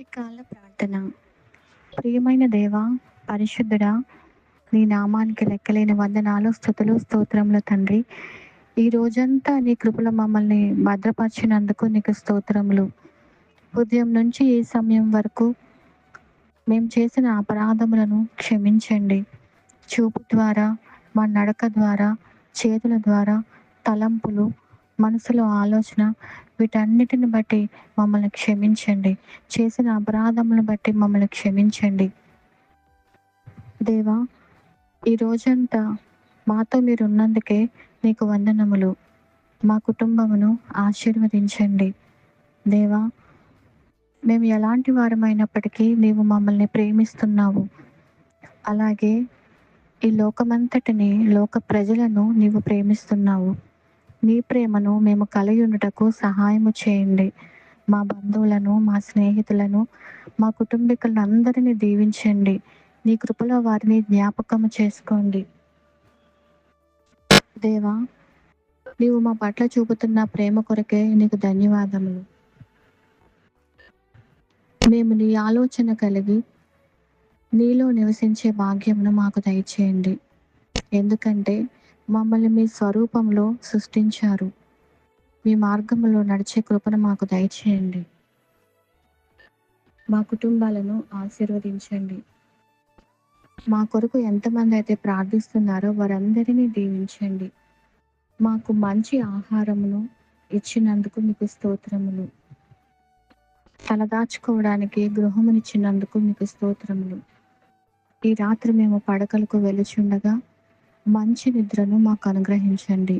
రాత్రికాల ప్రార్థన. ప్రియమైన దేవ పరిశుద్ధుడా నీ నామానికి లెక్కలేని వందనాలు స్థుతులు స్తోత్రములు తండ్రి. ఈ రోజంతా నీ కృపలో మమ్మల్ని భద్రపరిచినందుకు నీకు స్తోత్రములు. ఉదయం నుంచి ఈ సమయం వరకు మేము చేసిన అపరాధములను క్షమించండి. చూపు ద్వారా మా నడక ద్వారా చేతుల ద్వారా తలంపులు మనసులో ఆలోచన వీటన్నిటిని బట్టి మమ్మల్ని క్షమించండి. చేసిన అపరాధములను బట్టి మమ్మల్ని క్షమించండి. దేవా ఈ రోజంతా మాతో మీరు ఉన్నందుకే నీకు వందనములు. మా కుటుంబమును ఆశీర్వదించండి. దేవా మేము ఎలాంటి వారమైనప్పటికీ నీవు మమ్మల్ని ప్రేమిస్తున్నావు. అలాగే ఈ లోకమంతటిని లోక ప్రజలను నీవు ప్రేమిస్తున్నావు. నీ ప్రేమను మేము కలిగి సహాయము చేయండి. మా బంధువులను మా స్నేహితులను మా కుటుంబీకులను అందరినీ దీవించండి. నీ కృపలో వారిని జ్ఞాపకము చేసుకోండి. దేవా నీవు మా పట్ల చూపుతున్న ప్రేమ కొరకే నీకు ధన్యవాదములు. మేము నీ ఆలోచన కలిగి నీలో నివసించే భాగ్యమును మాకు దయచేయండి. ఎందుకంటే మమ్మల్ని మీ స్వరూపంలో సృష్టించారు. మీ మార్గంలో నడిచే కృపను మాకు దయచేయండి. మా కుటుంబాలను ఆశీర్వదించండి. మా కొరకు ఎంతమంది అయితే ప్రార్థిస్తున్నారో వారందరినీ దీవించండి. మాకు మంచి ఆహారమును ఇచ్చినందుకు మీకు స్తోత్రములు. తలదాచుకోవడానికి గృహమునిచ్చినందుకు మీకు స్తోత్రములు. ఈ రాత్రి మేము పడకలకు వెలుచుండగా మంచి నిద్రను మాకు అనుగ్రహించండి.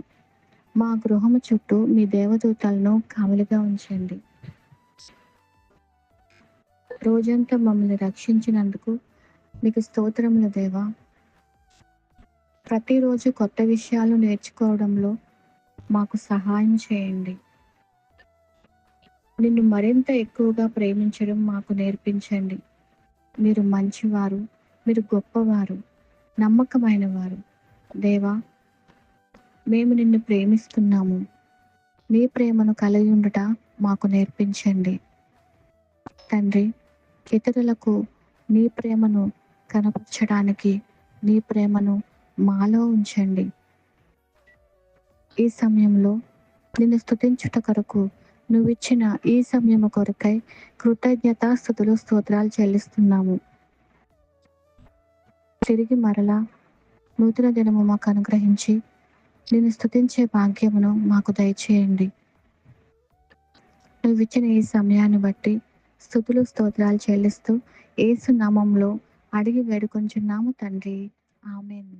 మా గృహము చుట్టూ మీ దేవదూతలను కావలిగా ఉంచండి. రోజంతా మమ్మల్ని రక్షించినందుకు మీకు స్తోత్రములు దేవా. ప్రతిరోజు కొత్త విషయాలు నేర్చుకోవడంలో మాకు సహాయం చేయండి. నిన్ను మరింత ఎక్కువగా ప్రేమించడం మాకు నేర్పించండి. మీరు మంచివారు మీరు గొప్పవారు నమ్మకమైన వారు దేవా మేము నిన్ను ప్రేమిస్తున్నాము. నీ ప్రేమను కలిగి ఉండుట మాకు నేర్పించండి. తండ్రి ఇతరులకు నీ ప్రేమను కనపరచడానికి నీ ప్రేమను మాలో ఉంచండి. ఈ సమయంలో నిన్ను స్తుతించుట కొరకు నువ్విచ్చిన ఈ సమయము కొరకై కృతజ్ఞత స్థుతులు స్తోత్రాలు చెల్లిస్తున్నాము. తిరిగి మరలా నూతన దినము మాకు అనుగ్రహించి నేను స్తుతించే భాగ్యమును మాకు దయచేయండి. నువ్వు ఇచ్చిన ఈ సమయాన్ని బట్టి స్థుతులు స్తోత్రాలు చెల్లిస్తూ ఏసు నామంలో అడిగి వేడుకొంచున్నాము తండ్రి. ఆమెన్.